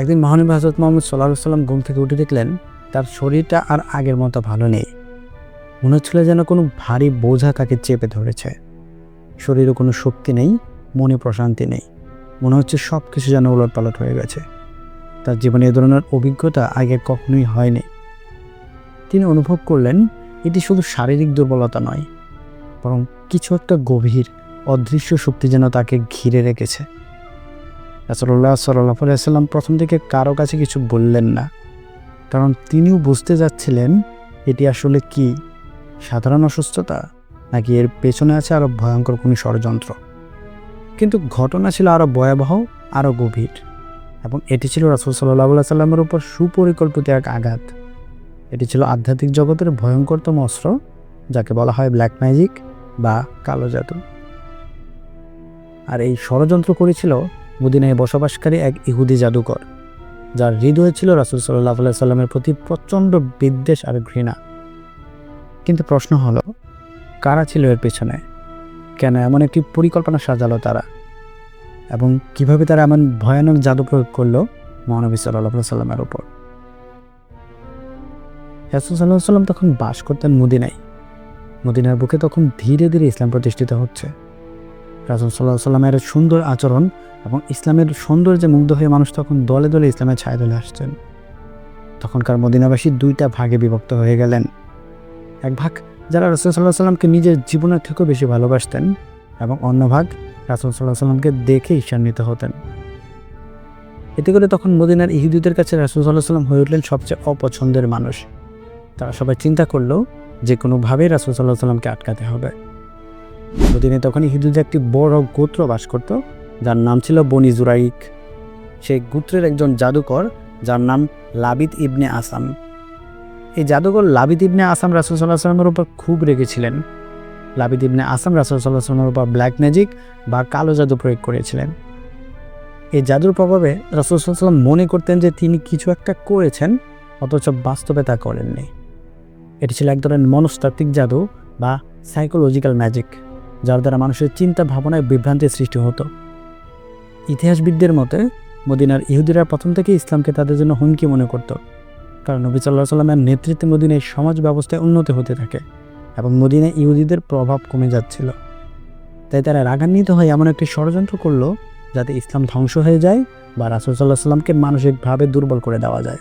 একদিন মহানবী হজরত মোহাম্মদ সাল্লাহ সাল্লাম ঘুম থেকে উঠে দেখলেন, তার শরীরটা আর আগের মতো ভালো নেই। মনে হচ্ছিল যেন কোনো ভারী বোঝা তাকে চেপে ধরেছে। শরীরে কোনো শক্তি নেই, মনে প্রশান্তি নেই। মনে হচ্ছে সব কিছু যেন উলটপালট হয়ে গেছে। তার জীবনে এ ধরনের অভিজ্ঞতা আগে কখনোই হয়নি। তিনি অনুভব করলেন, এটি শুধু শারীরিক দুর্বলতা নয়, বরং কিছু একটা গভীর, অদৃশ্য শক্তি যেন তাকে ঘিরে রেখেছে। রাসল্লাহ সাল্লাহ সাল্লাম প্রথম থেকে কারও কাছে কিছু বললেন না। কারণ তিনিও বুঝতে যাচ্ছিলেন, এটি আসলে কি? সাধারণ অসুস্থতা? নাকি এর পেছনে আছে আরও ভয়ঙ্কর কোনো ষড়যন্ত্র? কিন্তু ঘটনা ছিল আরও ভয়াবহ আরও গভীর। এবং এটি ছিল রাসুল সাল্লাহ সাল্লামের উপর সুপরিকল্পিত এক আঘাত। এটি ছিল আধ্যাত্মিক জগতের ভয়ঙ্করতম অস্ত্র, যাকে বলা হয় ব্ল্যাক ম্যাজিক বা কালো জাদু। আর এই ষড়যন্ত্র করেছিল মদিনায় বসবাসকারী এক ইহুদি জাদুকর, যার হৃদয়ে ছিল রাসুল সাল্লাহ সাল্লামের প্রতি প্রচণ্ড বিদ্বেষ আর ঘৃণা। কিন্তু প্রশ্ন হলো, কারা ছিল এর পেছনে? কেন এমন একটি পরিকল্পনা সাজালো তারা? এবং কীভাবে তারা এমন ভয়ানক জাদু প্রয়োগ করল মহানবী সাল্লাহ সাল্লামের উপর? রাসুল সাল্লাহ সাল্লাম তখন বাস করতেন মদিনায়। মদিনার বুকে তখন ধীরে ধীরে ইসলাম প্রতিষ্ঠিত হচ্ছে। রাসুল সাল্লাহ সাল্লামের সুন্দর আচরণ এবং ইসলামের সৌন্দর্যে মুগ্ধ হয়ে মানুষ তখন দলে দলে ইসলামের ছায়া দলে আসছেন। তখনকার মদিনাবাসী দুইটা ভাগে বিভক্ত হয়ে গেলেন। এক ভাগ যারা রসুল সাল্লাহ সাল্লামকে নিজের জীবনের থেকেও বেশি ভালোবাসতেন এবং অন্য ভাগ রাসুল সাল্লাহ সাল্লামকে দেখে ঈর্ষান্বিত হতেন। এতে করে তখন মদিনার ইহুদিদের কাছে রাসুল সাল্লাহ সাল্লাম হয়ে উঠলেন সবচেয়ে অপছন্দের মানুষ। তারা সবাই চিন্তা করল, যে কোনোভাবেই রাসুল সাল্লাহ সাল্লামকে আটকাতে হবে। মদিনে তখন ইহুদিদের একটি বড় গোত্র বাস করত, যার নাম ছিল বনি জুরাইক। সেই গোত্রের একজন জাদুকর, যার নাম লাবিদ ইবনে আসাম। এই জাদুকর লাবিদ ইবনে আসাম রাসুল সাল্লাহ সাল্লামের উপর খুব রেগেছিলেন। লাবিদ ইবনে আসাম রাসুল সাল্লাহ সাল্লামের উপর ব্ল্যাক ম্যাজিক বা কালো জাদু প্রয়োগ করেছিলেন। এই জাদুর প্রভাবে রাসুল সাল্লাম মনে করতেন যে তিনি কিছু একটা করেছেন, অথচ বাস্তবে তা করেননি। এটি ছিল এক ধরনের মনস্তাত্ত্বিক জাদু বা সাইকোলজিক্যাল ম্যাজিক যার দ্বারা মানুষের চিন্তা ভাবনায় বিভ্রান্তির সৃষ্টি হতো। ইতিহাসবিদদের মতে, মদিনার ইহুদিরা প্রথম থেকে ইসলামকে তাদের জন্য হুমকি মনে করত, কারণ নবী সাল্লাহ সাল্লামের নেতৃত্বে মদিনায় সমাজ ব্যবস্থায় উন্নতি হতে থাকে এবং মদিনায় ইহুদিদের প্রভাব কমে যাচ্ছিল। তাই তারা রাগান্বিত হয়ে এমন একটি ষড়যন্ত্র করল যাতে ইসলাম ধ্বংস হয়ে যায় বা রাসুল সাল্লাহ সাল্লামকে মানসিকভাবে দুর্বল করে দেওয়া যায়।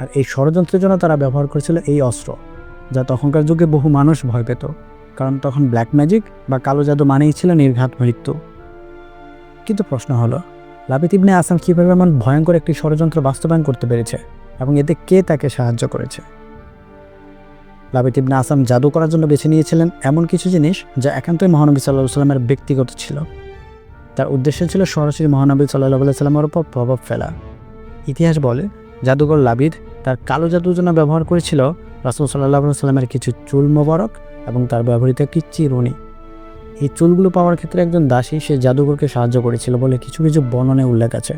আর এই ষড়যন্ত্রের জন্য তারা ব্যবহার করেছিল এই অস্ত্র, যা তখনকার যুগে বহু মানুষ ভয় পেত। কারণ তখন ব্ল্যাক ম্যাজিক বা কালো জাদু মানেই ছিল নির্ঘাত মৃত্যু। কিন্তু প্রশ্ন হলো, লাবিত ইবনে আসাম কীভাবে এমন ভয়ঙ্কর একটি ষড়যন্ত্র বাস্তবায়ন করতে পেরেছে এবং এতে কে তাকে সাহায্য করেছে? লাবিত ইবনে আসাম জাদু করার জন্য বেছে নিয়েছিলেন এমন কিছু জিনিস যা একান্তই মহানবী সাল্লাহ সাল্লামের ব্যক্তিগত ছিল। তার উদ্দেশ্য ছিল সরাসরি মহানবী সাল্লাহ সাল্লামের উপর প্রভাব ফেলা। ইতিহাস বলে, জাদুকর লাবিদ তার কালো জাদুর জন্য ব্যবহার করেছিল রাসুল সাল্লাহ সাল্লামের কিছু চুল মোবারক এবং তার ব্যবহৃত একটি চিরুনি এই চুলগুলো পাওয়ার ক্ষেত্রে একজন দাসী সে জাদুঘরকে সাহায্য করেছিল বলে কিছু কিছু বর্ণনে উল্লেখ আছে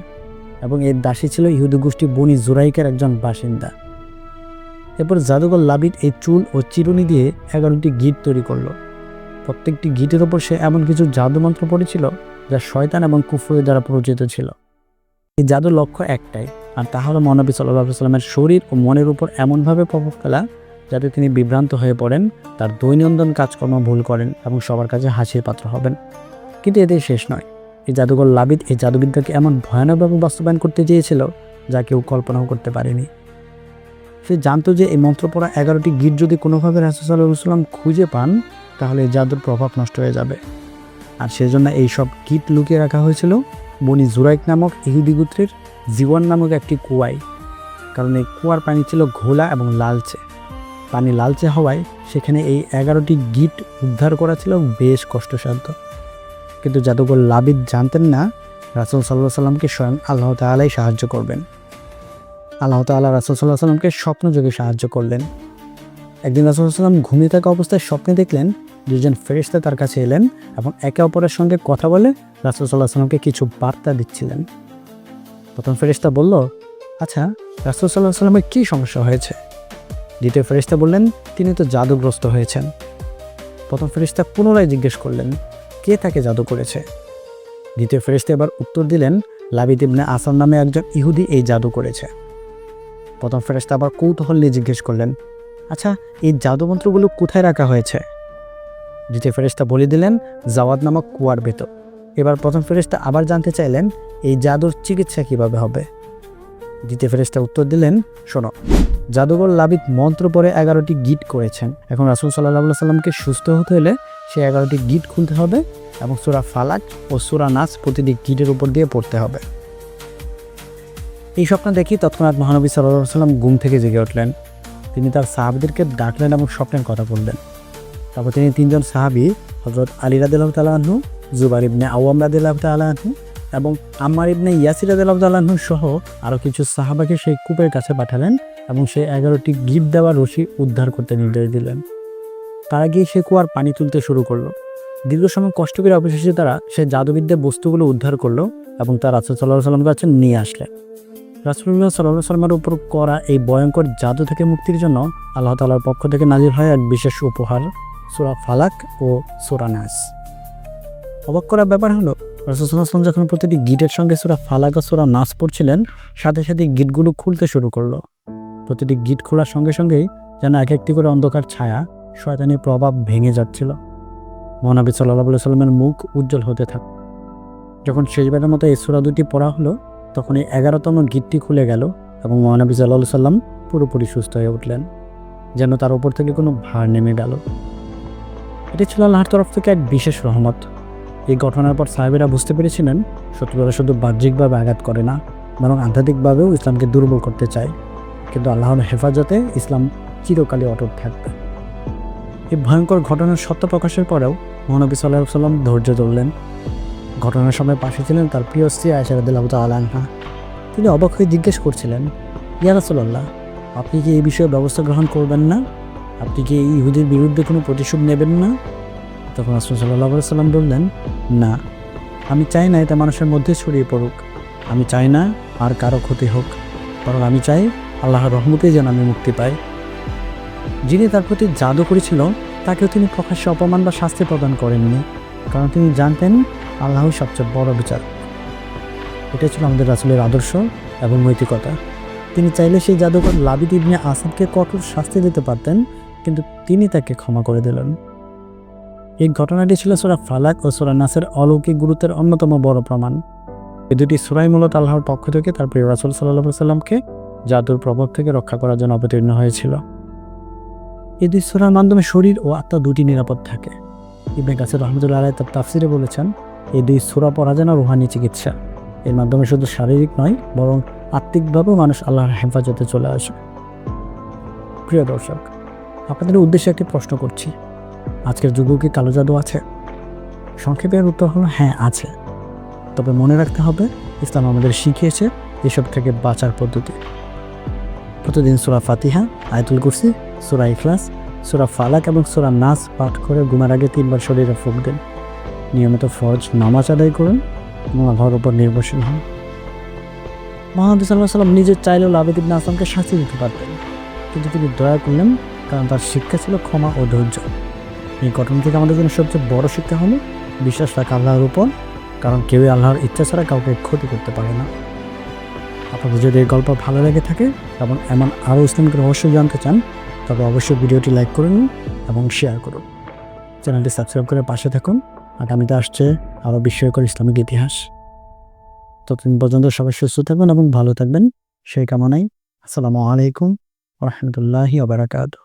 এবং এই দাসী ছিল ইহুদি গোষ্ঠী বনি জুরাইকের একজন বাসিন্দা। এরপর জাদুঘর লাবিদ এই চুল ও চিরুনি দিয়ে এগারোটি গিট তৈরি করল। প্রত্যেকটি গিটের ওপর সে এমন কিছু জাদুমন্ত্র পড়েছিল যা শয়তান এবং কুফরের দ্বারা পরিচিত ছিল। এই জাদুর লক্ষ্য একটাই, আর তা হলো মহানবী সাল্লাহ সাল্লামের শরীর ও মনের উপর এমনভাবে প্রভাব ফেলা যাতে তিনি বিভ্রান্ত হয়ে পড়েন, তার দৈনন্দিন কাজকর্ম ভুল করেন এবং সবার কাছে হাসির পাত্র হবেন। কিন্তু এতে শেষ নয়। এই জাদুঘর লাবিদ এই জাদুবিদ্যাকে এমন ভয়ানকভাবে বাস্তবায়ন করতে চেয়েছিল, যা কেউ কল্পনাও করতে পারেনি। সে জানতো যে এই মন্ত্র পড়া এগারোটি গিট যদি কোনোভাবে রাসুসাল্লাম খুঁজে পান, তাহলে এই জাদুর প্রভাব নষ্ট হয়ে যাবে। আর সেজন্য এই সব গিট লুকিয়ে রাখা হয়েছিল বনি জুরাইক নামক ইহুদি গোত্রের জীবন নামক একটি কুয়ায়। কারণ এই কুয়ার পানি ছিল ঘোলা এবং লালচে। পানি লালচে হওয়ায় সেখানে এই এগারোটি গিট উদ্ধার করা ছিল বেশ কষ্টসাধ্য। কিন্তু জাদুকর লাবিদ জানতেন না, রাসুল সাল্লাহ সাল্লামকে স্বয়ং আল্লাহ তালাই সাহায্য করবেন। আল্লাহ তাল্লাহ রাসুল সাল্লাহ সাল্লামকে স্বপ্নযোগে সাহায্য করলেন। একদিন রাসুল সাল্লাম ঘুমিয়ে থাকা অবস্থায় স্বপ্নে দেখলেন দুজন ফেরিস্তা তার কাছে এলেন এবং একে অপরের সঙ্গে কথা বলে রাসুল সাল্লাহ সাল্লামকে কিছু বার্তা দিচ্ছিলেন। প্রথম ফেরিস্তা বলল আচ্ছা রাসুল সাল্লাহ সাল্লামের কী সমস্যা হয়েছে? দ্বিতীয় ফেরিস্তা বললেন, তিনি তো জাদুগ্রস্ত হয়েছেন। প্রথম ফেরিস্তা পুনরায় জিজ্ঞেস করলেন, কে তাকে জাদু করেছে? দ্বিতীয় ফেরিস্তা এবার উত্তর দিলেন, লাবিদ ইবনে আসাম নামে একজন ইহুদি এই জাদু করেছে। প্রথম ফেরেস্তা আবার কৌতূহল নিয়ে জিজ্ঞেস করলেন আচ্ছা এই জাদুমন্ত্রগুলো কোথায় রাখা হয়েছে? দ্বিতীয় ফেরেস্তা বলে দিলেন, জাওয়াদ নামক কুয়ার ভেতর। এবার প্রথম ফেরেস্তা আবার জানতে চাইলেন, এই জাদুর চিকিৎসা কীভাবে হবে? দ্বিতীয় ফেরেস্তা উত্তর দিলেন, শোনো জাদুঘর লাবিদ মন্ত্র পরে এগারোটি গিট করেছেন। এখন রাসুল সাল্লাহ সাল্লামকে সুস্থ হতে হলে সে এগারোটি গিট খুলতে হবে এবং সুরা ফালাক ও সুরা নাচ প্রতিটি গিটের উপর দিয়ে পড়তে হবে। এই স্বপ্ন দেখি তৎক্ষণাৎ মহানবী সাল্লাহ সাল্লাম ঘুম থেকে জেগে উঠলেন। তিনি তার সাহাবিদেরকে ডাকলেন এবং স্বপ্নের কথা বললেন। তারপর তিনি তিনজন সাহাবি হজরত আলী রাদিল্লাহ তালাহু জুবার ইবনে আওয়াম রাদিল্লাহ তালাহু এবং আম্মার ইবনে ইয়াসির রাদিল্লাহ তালাহু সহ আরও কিছু সাহাবাকে সেই কূপের কাছে পাঠালেন এবং সেই এগারোটি গিফট দেওয়া রশি উদ্ধার করতে নির্দেশ দিলেন। তারা গিয়ে সে কুয়ার পানি তুলতে শুরু করল। দীর্ঘ সময় কষ্ট করে অবশেষে তারা সে জাদুবিদ্যা বস্তুগুলো উদ্ধার করল এবং তার রাসুল সাল্লাহ সাল্লামের কাছে নিয়ে আসলেন। রাসুল্লাহ সাল্লাহ সাল্লামের উপর করা এই ভয়ঙ্কর জাদু থেকে মুক্তির জন্য আল্লাহ তালার পক্ষ থেকে নাজির হয় এক বিশেষ উপহার, সুরা ফালাক ও সুরা নাস। অবাক করার ব্যাপার হলো রাসুলাম যখন প্রতিটি গিটের সঙ্গে সুরা ফালাক ও সুরা নাস পড়ছিলেন, সাথে সাথে গিটগুলো খুলতে শুরু করল। প্রতিটি গিট খোলার সঙ্গে সঙ্গেই যেন এক একটি করে অন্ধকার ছায়া শয়তানির প্রভাব ভেঙে যাচ্ছিল। মহানবী সাল্লাহ সাল্লামের মুখ উজ্জ্বল হতে থাক যখন শেষবারের মতো এই সুরা দুটি পড়া হলো, তখন এই এগারোতম গিটটি খুলে গেল এবং মহানবী সাল্লাহ সাল্লাম পুরোপুরি সুস্থ হয়ে উঠলেন, যেন তার উপর থেকে কোনো ভার নেমে গেল। এটি ছিল আল্লাহর তরফ থেকে এক বিশেষ রহমত। এই ঘটনার পর সাহেবেরা বুঝতে পেরেছিলেন, শত্রুরা শুধু বাহ্যিকভাবে আঘাত করে না, বরং আধ্যাত্মিকভাবেও ইসলামকে দুর্বল করতে চায়। কিন্তু আল্লাহর হেফাজতে ইসলাম চিরকালই অটুট থাকবে। এই ভয়ঙ্কর ঘটনার সত্য প্রকাশের পরেও মহানবী সাল্লাহ সাল্লাম ধৈর্য ধরলেন। ঘটনার সময় পাশে ছিলেন তার প্রিয় স্ত্রী আয়সারদুল্লাহ আলানহা তিনি অবাক হয়ে জিজ্ঞেস করছিলেন ইয়ারাসুল্লাহ আপনি কি এই বিষয়ে ব্যবস্থা গ্রহণ করবেন না? আপনি কি এই ইহুদির বিরুদ্ধে কোনো প্রতিশোধ নেবেন না? তখন রাসুল সাল্লাহ সাল্লাম বললেন, না, আমি চাই না এটা মানুষের মধ্যে ছড়িয়ে পড়ুক। আমি চাই না আর কারও ক্ষতি হোক। কারণ আমি চাই আল্লাহর রহমতেই যেন আমি মুক্তি পাই। যিনি তার প্রতি জাদু করেছিল তাকেও তিনি প্রকাশ্যে অপমান বা শাস্তি প্রদান করেননি, কারণ তিনি জানতেন আল্লাহই সবচেয়ে বড় বিচার এটাই ছিল আমাদের রাসুলের আদর্শ এবং নৈতিকতা। তিনি চাইলে সেই জাদুকর লাবিদ ইবনে আসাদকে কঠোর শাস্তি দিতে পারতেন, কিন্তু তিনি তাকে ক্ষমা করে দিলেন। এই ঘটনাটি ছিল সোরা ফালাক ও সোরা নাসের অলৌকিক গুরুত্বের অন্যতম বড় প্রমাণ। এই দুটি সুরাই মূলত আল্লাহর পক্ষ থেকে তার প্রিয় রাসুল সাল্লাহ সাল্লামকে জাদুর প্রভাব থেকে রক্ষা করার জন্য অবতীর্ণ হয়েছিল। এই দুই সুরার মাধ্যমে শরীর ও আত্মা দুটি নিরাপদ থাকে। ইবনে কাসির রহমতুল্লাহ আলাই তার তাফসিরে বলেছেন, এই দুই সুরা পড়া যেন রুহানি চিকিৎসা। এর মাধ্যমে শুধু শারীরিক নয়, বরং আত্মিকভাবেও মানুষ আল্লাহর হেফাজতে চলে আসে। প্রিয় দর্শক, আপনাদের উদ্দেশ্যে একটি প্রশ্ন করছি। আজকের যুগেও কি কালো জাদু আছে? সংক্ষেপের উত্তর হলো হ্যাঁ আছে। তবে মনে রাখতে হবে, ইসলাম আমাদের শিখিয়েছে এসব থেকে বাঁচার পদ্ধতি। প্রতিদিন সুরা ফাতিহা, আয়তুল কুরসি, সুরা ইখলাস, সুরা ফালাক এবং সুরা নাস পাঠ করে ঘুমার আগে তিনবার শরীরে ফুক দিন। নিয়মিত ফরজ নামাজ আদায় করুন এবং আল্লাহর উপর নির্ভরশীল হন। মহানবী সাল্লাহ সাল্লাম নিজের চাইলেও লাভেদ ইবনে আসলামকে শাস্তি দিতে পারতেন কিন্তু তিনি দয়া করলেন, কারণ তার শিক্ষা ছিল ক্ষমা ও ধৈর্য। এই ঘটনা থেকে আমাদের জন্য সবচেয়ে বড় শিক্ষা হলো, বিশ্বাস রাখা আল্লাহর উপর, কারণ কেউই আল্লাহর ইচ্ছা ছাড়া কাউকে ক্ষতি করতে পারে না। আপনাদের যদি এই গল্প ভালো লেগে থাকে এবং এমন আরও ইসলামিক রহস্য জানতে চান, তবে অবশ্যই ভিডিওটি লাইক করুন এবং শেয়ার করুন। চ্যানেলটি সাবস্ক্রাইব করে পাশে থাকুন। আগামীতে আসছে আরও বিস্ময়কর ইসলামিক ইতিহাস। ততদিন পর্যন্ত সবাই সুস্থ থাকবেন এবং ভালো থাকবেন। সেই কামনাই আসসালামু আলাইকুম রহমতুল্লাহি ওবরাকাতু